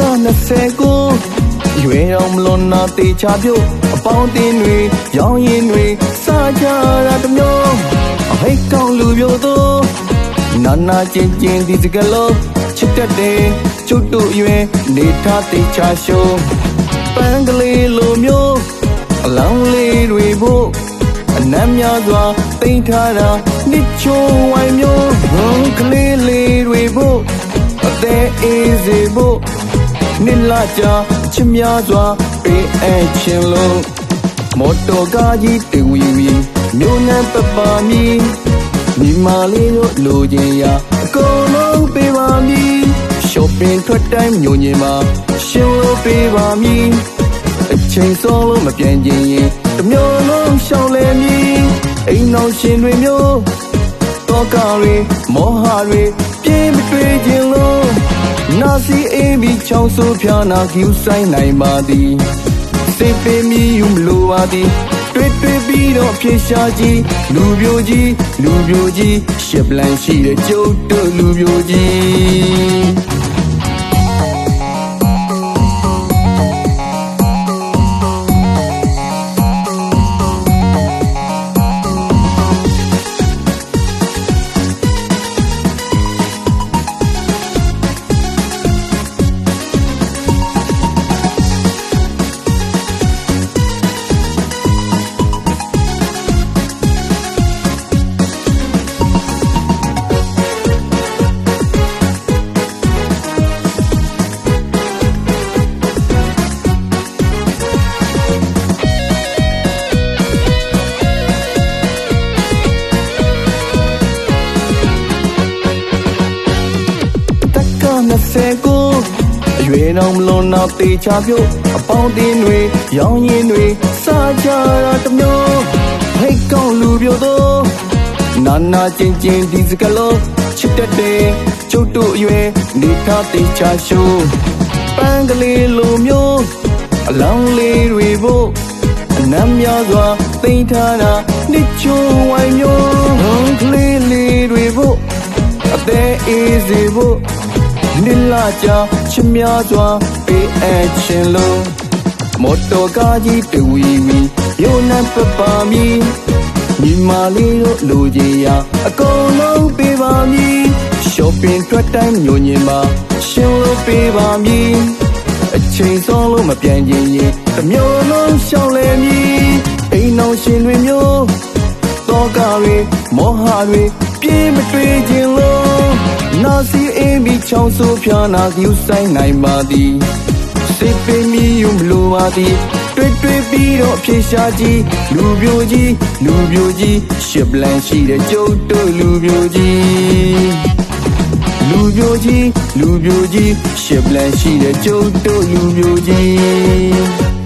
20ကိုရွယ်တော်မလွန်နာတေချာပြုတ်အပေါင်းအသင်းတွေရောင်းရင်တွေစားကြတာတစ်မျိုးအဟိတ်ကောင်းလူပြိုတို့နာနာချင်းချင်းဒီစကလုံးချစ်တတ်တယ်ကျွတ်တို့ရွယ်နေထားတေချာရှုံးပန်းကလေးလိုမျိုးအလောင်းလေးတွေဖို့အနမ်းများစွာတိမ်ထားတာနှစ်ချိုးဝိုင်မျိုးဘုံက လကြာချစ်များစွာပေးအပ်ခြင်းလုံးမော်တော်ကားကြီးတူဝီဝီမြို့နယ်ပပမီမိမာလေးတို့လိုချင်ရာအကုန်လုံးပေးပါမည် shopping ထွက်တိုင်းညိုညင်မှာရှင်လို့ပေးပါမည်အချိန်စောလို့မပြန်ခြင်းရင်တစ်မျိုးလုံးရှောင်လဲမည်အိမ်အောင်ရှင်တွေမျိုးတော့ကားတွေမောဟတွေပြေးမတွေ့ခြင်းလို့နာ စီအေးပြီးချောင်းဆိုးဖျားနာကျူးဆိုင်နိုင်ပါသည်စိတ်ပေးမီယူမလိုပါသည်တွေ့တွေ့ပြီးတော့ဖြေရှားကြီးလူပြိုကြီးလူပြိုကြီးရှစ်ပလန်ရှိတဲ့ကျုပ်တို့လူပြိုကြီး က်က20ကိုအရွယ်တော်မလွန်တော့တေချာပြုတ်အပေါင်းအသင်းတွေရောင်းရင်တွေစားကြတာတစ်မျိုးဟိတ်ကောင်းလူပြိုတို့နာနာချင်းချင်းဒီစကလုံးချစ်တတ်တယ်ကျုပ်တို့အရွယ်နေထားတေချာရှုံးပန်းကလေးလိုမျိုးအလောင်းလေးတွေဖို့အနမ်းများစွာသိမ်းထားတာနှစ်ချိုးဝိုင်မျိုးဟောင်းကလေးလေးတွေဖို့အသေးအေးစေဖို့ နိလာကြာချစ်များစွာပေးအပ်ခြင်းလုံးမော်တော်ကားကြီးတူဝီဝီရိုးနှံပပမီညီမလေးတို့လူကြီးရာအကုန်လုံးပေးပါမည် shopping ထွက်တိုင်းညိုညင်ပါရှင်လို့ပေးပါမည်အချိန်စောလို့မပြန်ခြင်းရင်တစ်မျိုးလုံးရှောင်လဲမည်အိမ်အောင်ရှင်တွေမျိုးတောကတွေမောဟတွေပြေးမတွေ့ခြင်းလို့နာ စီအင်းပြီးချောင်းဆိုးဖျားနာကျူးဆိုင်နိုင်ပါသည်စိတ်ပင်မီယူမလိုပါသည်တွေ့တွေ့ပြီးတော့အဖြေရှားကြီးလူပြိုကြီးလူပြိုကြီးရှစ်ပလန်ရှိတဲ့ကျုပ်တို့လူပြိုကြီးလူပြိုကြီးလူပြိုကြီးရှစ်ပလန်ရှိတဲ့ကျုပ်တို့လူပြိုကြီး